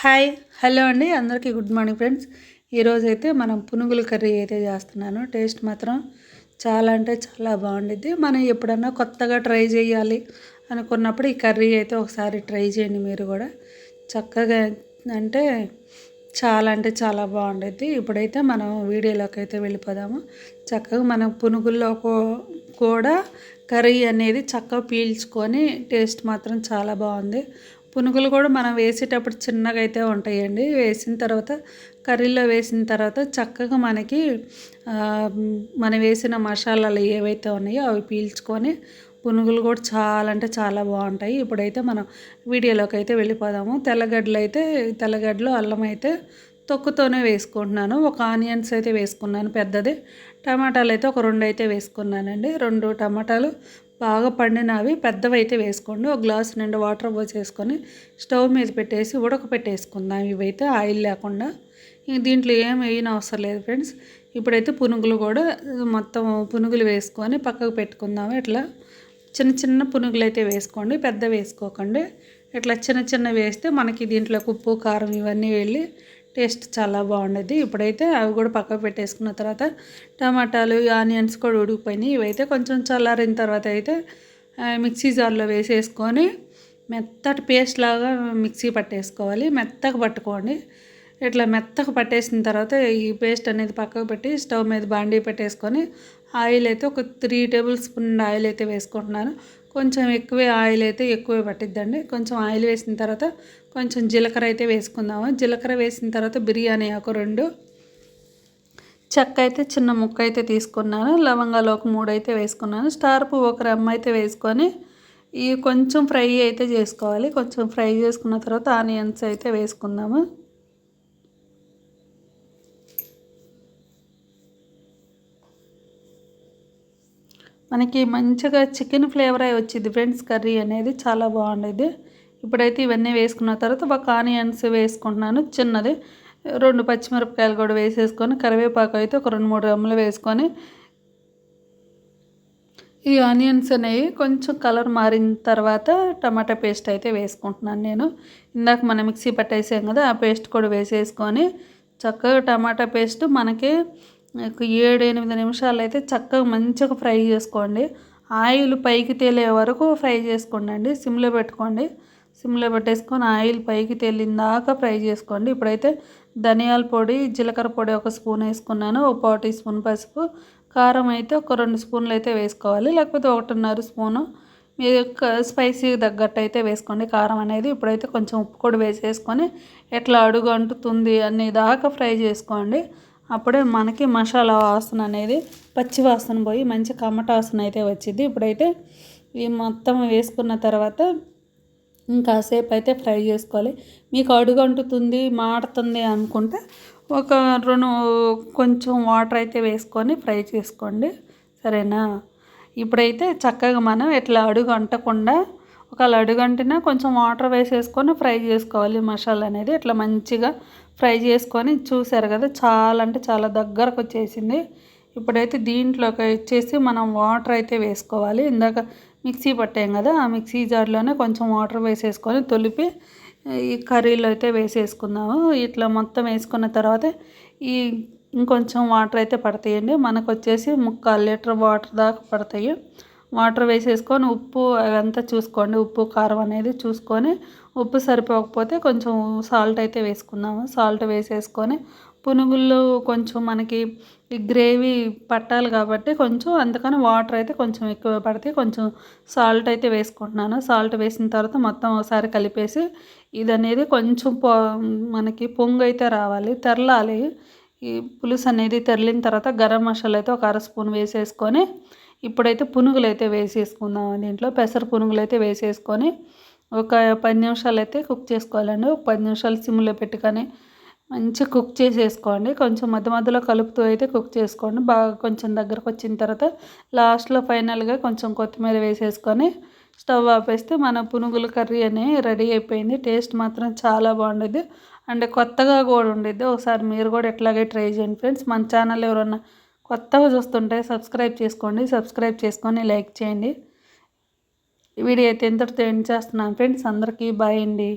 Hi hello అండి. అందరికీ good morning friends. ఈరోజు అయితే మనం పునుగుల కర్రీ అయితే చేస్తున్నాను. టేస్ట్ మాత్రం చాలా అంటే చాలా బాగుండిద్ది. మనం ఎప్పుడన్నా కొత్తగా ట్రై చేయాలి అనుకున్నప్పుడు ఈ కర్రీ అయితే ఒకసారి ట్రై చేయండి మీరు కూడా. చక్కగా అంటే చాలా అంటే చాలా బాగుండిద్ది. ఇప్పుడైతే మనం వీడియోలోకి అయితే వెళ్ళిపోదాము. చక్కగా మనం పునుగుల్లో కూడా కర్రీ అనేది చక్కగా పీల్చుకొని టేస్ట్ మాత్రం చాలా బాగుంది. పునుగులు కూడా మనం వేసేటప్పుడు చిన్నగా అయితే ఉంటాయండి. వేసిన తర్వాత కర్రీలో వేసిన తర్వాత చక్కగా మనకి మనం వేసిన మసాలాలు ఏవైతే ఉన్నాయో అవి పీల్చుకొని పునుగులు కూడా చాలా అంటే చాలా బాగుంటాయి. ఇప్పుడైతే మనం వీడియోలోకి అయితే వెళ్ళిపోదాము. తెల్లగడ్డలు అయితే తెల్లగడ్డలు అల్లం అయితే తొక్కుతోనే వేసుకుంటున్నాను. ఒక ఆనియన్స్ అయితే వేసుకున్నాను పెద్దది. టమాటాలు అయితే ఒక రెండు అయితే వేసుకున్నానండి. రెండు టమాటాలు బాగా పండినవి పెద్దవి అయితే వేసుకోండి. ఒక గ్లాస్ నిండా వాటర్ పోసేసుకొని స్టవ్ మీద పెట్టేసి ఉడకపెట్టేసుకుందాం. ఇవైతే ఆయిల్ లేకుండా. దీంట్లో ఏం వేయని అవసరం లేదు ఫ్రెండ్స్. ఇప్పుడైతే పునుగులు కూడా మొత్తం పునుగులు వేసుకొని పక్కకు పెట్టుకుందాము. ఇట్లా చిన్న చిన్న పునుగులు అయితే వేసుకోండి. పెద్ద వేసుకోకండి. ఇట్లా చిన్న చిన్న వేస్తే మనకి దీంట్లో ఉప్పు కారం ఇవన్నీ వెళ్ళి టేస్ట్ చాలా బాగుండేది. ఇప్పుడైతే అవి కూడా పక్కకు పెట్టేసుకున్న తర్వాత టమాటాలు ఆనియన్స్ కూడా ఉడికిపోయినాయి. ఇవైతే కొంచెం చల్లారిన తర్వాత అయితే మిక్సీ జార్లో వేసేసుకొని మెత్తటి పేస్ట్ లాగా మిక్సీ పట్టేసుకోవాలి. మెత్తగా పట్టుకోండి. ఇట్లా మెత్తగా పట్టేసిన తర్వాత ఈ పేస్ట్ అనేది పక్కకు పెట్టి స్టవ్ మీద బాండీ పెట్టేసుకొని ఆయిల్ అయితే ఒక త్రీ టేబుల్ స్పూన్ ఆయిల్ అయితే వేసుకుంటున్నాను. కొంచెం ఎక్కువే ఆయిల్ అయితే ఎక్కువే పట్టిద్దండి. కొంచెం ఆయిల్ వేసిన తర్వాత కొంచెం జీలకర్ర అయితే వేసుకుందాము. జీలకర్ర వేసిన తర్వాత బిర్యానీ ఆకు రెండు. చెక్క అయితే చిన్న ముక్క అయితే తీసుకున్నాను. లవంగాలు ఒక మూడు అయితే వేసుకున్నాను. స్టార్ పువ్వు ఒక రమ్మ అయితే వేసుకొని ఈ కొంచెం ఫ్రై అయితే చేసుకోవాలి. కొంచెం ఫ్రై చేసుకున్న తర్వాత ఆనియన్స్ అయితే వేసుకుందాము. మనకి మంచిగా చికెన్ ఫ్లేవర్ అయి వచ్చింది. ఫ్రెండ్స్ కర్రీ అనేది చాలా బాగుండేది. ఇప్పుడైతే ఇవన్నీ వేసుకున్న తర్వాత ఒక ఆనియన్స్ వేసుకుంటున్నాను. చిన్నది. రెండు పచ్చిమిరపకాయలు కూడా వేసేసుకొని కరివేపాకు అయితే ఒక రెండు మూడు రెమ్మలు వేసుకొని ఈ ఆనియన్స్ అనేవి కొంచెం కలర్ మారిన తర్వాత టమాటా పేస్ట్ అయితే వేసుకుంటున్నాను నేను. ఇందాక మనం మిక్సీ పట్టేసాం కదా ఆ పేస్ట్ కూడా వేసేసుకొని చక్కగా టమాటా పేస్ట్ మనకి ఏడు ఎనిమిది నిమిషాలు అయితే చక్కగా మంచిగా ఫ్రై చేసుకోండి. ఆయిల్ పైకి తేలే వరకు ఫ్రై చేసుకోండి సిమ్లో పెట్టుకోండి. సిమ్లో పెట్టేసుకొని ఆయిల్ పైకి తేలిందాక ఫ్రై చేసుకోండి. ఇప్పుడైతే ధనియాల పొడి జీలకర్ర పొడి ఒక స్పూన్ వేసుకున్నాను. ఒక పావు టీ స్పూన్ పసుపు. కారం అయితే ఒక రెండు స్పూన్లు అయితే వేసుకోవాలి. లేకపోతే ఒకటిన్నర స్పూను. మీ యొక్క స్పైసీ తగ్గట్టు అయితే వేసుకోండి. కారం అనేది ఇప్పుడైతే కొంచెం ఉప్పు కూడా వేసేసుకొని ఎట్లా అడుగు అంటుతుంది అనే దాకా ఫ్రై చేసుకోండి. అప్పుడే మనకి మసాలా వాసన అనేది పచ్చి వాసన పోయి మంచి కమ్మట వాసన అయితే వచ్చింది ఇప్పుడైతే ఈ మొత్తం వేసుకున్న తర్వాత ఇంకాసేపు అయితే ఫ్రై చేసుకోవాలి. మీకు అడుగు అంటుతుంది మాడుతుంది అనుకుంటే ఒక రెండు కొంచెం వాటర్ అయితే వేసుకొని ఫ్రై చేసుకోండి. సరేనా? ఇప్పుడైతే చక్కగా మనం ఇట్లా అడుగు అంటకుండా ఒకవేళ అడుగు కొంచెం వాటర్ వేసేసుకొని ఫ్రై చేసుకోవాలి. మసాలా అనేది ఇట్లా మంచిగా ఫ్రై చేసుకొని చూసారు కదా చాలా అంటే చాలా దగ్గరకు వచ్చేసింది. ఇప్పుడైతే దీంట్లోకి వచ్చేసి మనం వాటర్ అయితే వేసుకోవాలి. ఇందాక మిక్సీ పట్టాం కదా ఆ మిక్సీ జార్లోనే కొంచెం వాటర్ వేసేసుకొని తొలిపి ఈ కర్రీలో అయితే వేసేసుకుందాము. ఇట్లా మొత్తం వేసుకున్న తర్వాత ఈ ఇంకొంచెం వాటర్ అయితే పడతాయండి. మనకు వచ్చేసి ముక్కాలు లీటర్ వాటర్ దాకా పడతాయి. వాటర్ వేసేసుకొని ఉప్పు అదంతా చూసుకోండి. ఉప్పు కారం అనేది చూసుకొని ఉప్పు సరిపోకపోతే కొంచెం సాల్ట్ అయితే వేసుకుందాము. సాల్ట్ వేసేసుకొని పునుగుల్లో కొంచెం మనకి ఈ గ్రేవీ పట్టాలి కాబట్టి కొంచెం అందుకని వాటర్ అయితే కొంచెం ఎక్కువ పడితే కొంచెం సాల్ట్ అయితే వేసుకుంటున్నాను. సాల్ట్ వేసిన తర్వాత మొత్తం ఒకసారి కలిపేసి ఇది అనేది కొంచెం పొ మనకి పొంగు అయితే రావాలి. తెరలాలి. ఈ పులుసు అనేది తెరలిన తర్వాత గరం మసాలా అయితే ఒక అర స్పూన్ వేసేసుకొని ఇప్పుడైతే పునుగులు అయితే వేసేసుకుందాం దీంట్లో పెసర పునుగులు అయితే వేసేసుకొని ఒక పది నిమిషాలు అయితే కుక్ చేసుకోవాలండి. ఒక పది నిమిషాలు సిమ్లో పెట్టుకొని మంచిగా కుక్ చేసేసుకోండి. కొంచెం మధ్య మధ్యలో కలుపుతూ అయితే కుక్ చేసుకోండి. బాగా కొంచెం దగ్గరకు వచ్చిన తర్వాత లాస్ట్లో ఫైనల్గా కొంచెం కొత్తిమీర వేసేసుకొని స్టవ్ ఆపేస్తే మన పునుగుల కర్రీ అని రెడీ అయిపోయింది. టేస్ట్ మాత్రం చాలా బాగుండేది అండ్ కొత్తగా కూడా ఉండేది ఒకసారి మీరు కూడా ఎట్లాగే ట్రై చేయండి ఫ్రెండ్స్. మన ఛానల్ ఎవరన్నా కొత్తగా చూస్తుంటే సబ్స్క్రైబ్ చేసుకోండి సబ్స్క్రైబ్ చేసుకొని లైక్ చేయండి. వీడియో అయితే ఎంతటితో ఎండ్ చేస్తున్నాను. ఫ్రెండ్స్ అందరికీ బాయ్ అండి.